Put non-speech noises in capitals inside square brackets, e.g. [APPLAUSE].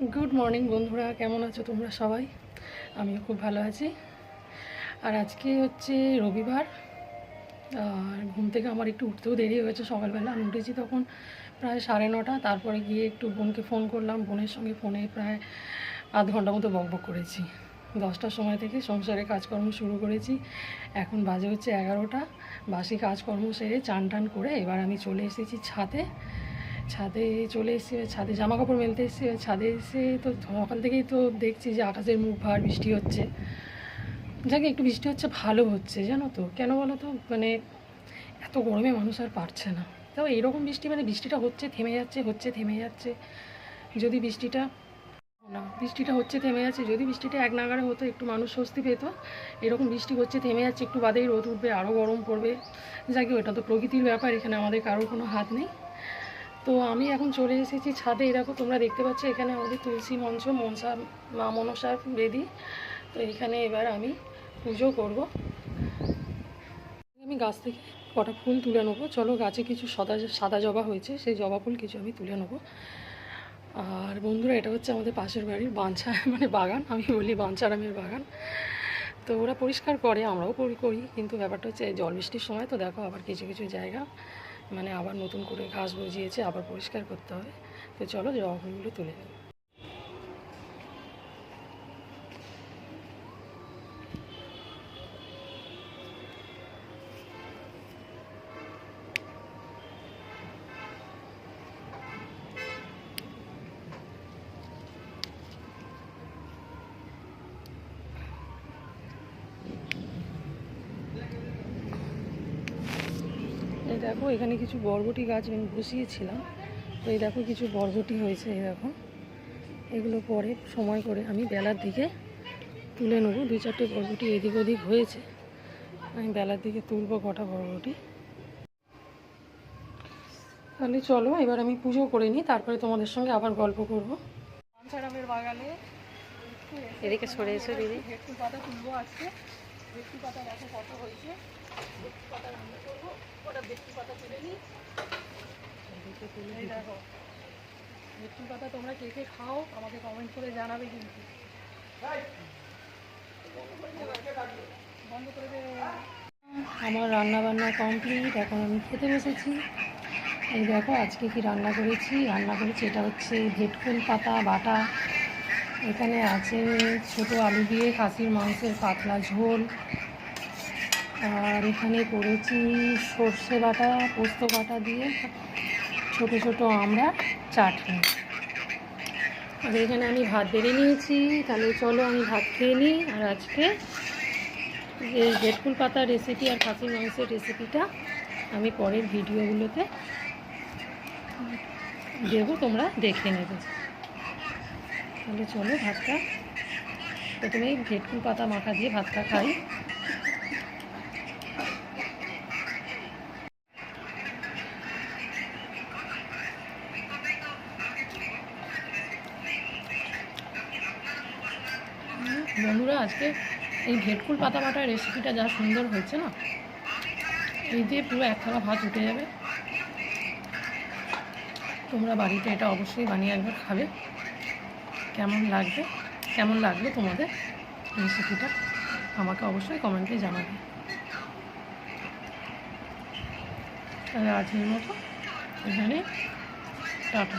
Good morning বন্ধুরা। কেমন আছো তোমরা সবাই? আমিও খুব ভালো আছি। আর আজকে হচ্ছে রবিবার। আর ঘুম থেকে আমার একটু উঠতেও দেরি হয়েছে। সকালবেলা আমি উঠেছি তখন প্রায় সাড়ে নটা। তারপরে গিয়ে একটু বোনকে ফোন করলাম। বোনের সঙ্গে ফোনে প্রায় আধ ঘণ্টা মতো বকবক করেছি। দশটার সময় থেকে সংসারে কাজকর্ম শুরু করেছি। এখন বাজে হচ্ছে এগারোটা। বাসি কাজকর্ম সেরে চান টান করে এবার আমি চলে এসেছি ছাদে। ছাদে চলে এসেছি ছাদে জামা কাপড় মেলতে এসেছি ছাদে এসে তো সকাল থেকেই তো দেখছি যে আকাশের মুখ ভার, বৃষ্টি হচ্ছে। যাকে, একটু বৃষ্টি হচ্ছে, ভালো হচ্ছে, জানো তো। কেন বলো তো? মানে এত গরমে মানুষ আর পারছে না। তাও এইরকম বৃষ্টি মানে বৃষ্টিটা হচ্ছে, থেমে যাচ্ছে, হচ্ছে, থেমে যাচ্ছে। যদি বৃষ্টিটা না, বৃষ্টিটা হচ্ছে, থেমে যাচ্ছে, যদি বৃষ্টিটা এক নাগারে হতো, একটু মানুষ স্বস্তি পেত। এরকম বৃষ্টি হচ্ছে, থেমে যাচ্ছে, একটু বাদেই রোদ উঠবে আরও গরম পড়বে। যাকে ওটা তো প্রকৃতির ব্যাপার, এখানে আমাদের কারোর কোনো হাত নেই। তো আমি এখন চলে এসেছি ছাদে। এরকম তোমরা দেখতে পাচ্ছ এখানে আমাদের তুলসী মঞ্চ, মনসা, মা মনসার বেদি। তো এখানে এবার আমি পুজো করব। আমি গাছ থেকে কটা ফুল তুলে নেব। চলো, গাছে কিছু সাদা সাদা জবা হয়েছে, সেই জবা ফুল কিছু আমি তুলে নেব। আর বন্ধুরা, এটা হচ্ছে আমাদের পাশের বাড়ির বাঞ্ছা [LAUGHS] মানে বাগান, আমি বলি বাঞ্ছারামের বাগান। তো ওরা পরিষ্কার করে, আমরাও করি করি, কিন্তু ব্যাপারটা হচ্ছে জল বৃষ্টির সময়, তো দেখো আবার কিছু কিছু জায়গা। মানে আবার নতুন করে ঘাস গজিয়েছে, আবার পরিষ্কার করতে হবে। তো চলো, জবা ফুলগুলো তুলে নেব এই দেখো এখানে কিছু বরবটি গাছ আমি বসিয়েছিলাম। তো এই দেখো কিছু বরবটি হয়েছে এই দেখো। এগুলো পরে সময় করে আমি বেলার দিকে তুলে নেব। দুই চারটে বরবটি এদিক ওদিক হয়েছে। আমি বেলার দিকে তুলবো কটা বরবটি। তাহলে চলো এবার আমি পুজো করে নিই তারপরে তোমাদের সঙ্গে আবার গল্প করব। বাগানে এদিকে সরে এসো দিদি। ভেটকি পাতা তুলবো আজকে। ভেটকি পাতা দেখো কত হয়েছে ভেটকি পাতা রান্না করব ওটা ভেটকি পাতা তুলে নিই এই দেখো ভেটকি পাতা তোমরা কে কে খাও আমাকে কমেন্ট করে জানাবে কিন্তু। বন্ধ করে আমার রান্না বান্না কমপ্লিট এখন আমি খেতে বসেছি। এই দেখো আজকে কি রান্না করেছি? রান্না করেছি এটা হচ্ছে ভেটকুল পাতা বাটা। এখানে আছে ছোট আলু দিয়ে খাসির মাংসের পাতলা ঝোল। আর এখানে করেছি সর্ষে বাটা, পোস্ত বাটা দিয়ে ছোট ছোট আমরা চাটনি। আর এখানে আমি ভাত বেড়ে নিয়েছি, তাহলে চলো আমি ভাত খেয়ে নিই। আর আজকে এই ভেটকুল পাতার রেসিপি আর খাসি মাংসের রেসিপিটা আমি পরের ভিডিওগুলোতে দেবো, তোমরা দেখে নেবে। তাহলে চলো ভাতটা প্রথমেই ভেটকুল পাতা মাখা দিয়ে ভাতটা খাই। বন্ধুরা, আজকে এই ভেটকুল পাতা বাটার রেসিপিটা যা সুন্দর হয়েছে না, এই দিয়ে পুরো এক থালা ভাত উঠে যাবে। তোমরা বাড়িতে এটা অবশ্যই বানিয়ে একবার খাবে। কেমন লাগবে? কেমন লাগল তোমাদের রেসিপিটা আমাকে অবশ্যই কমেন্টে জানাবে। তাহলে আজকের মতো এখানে টাটা।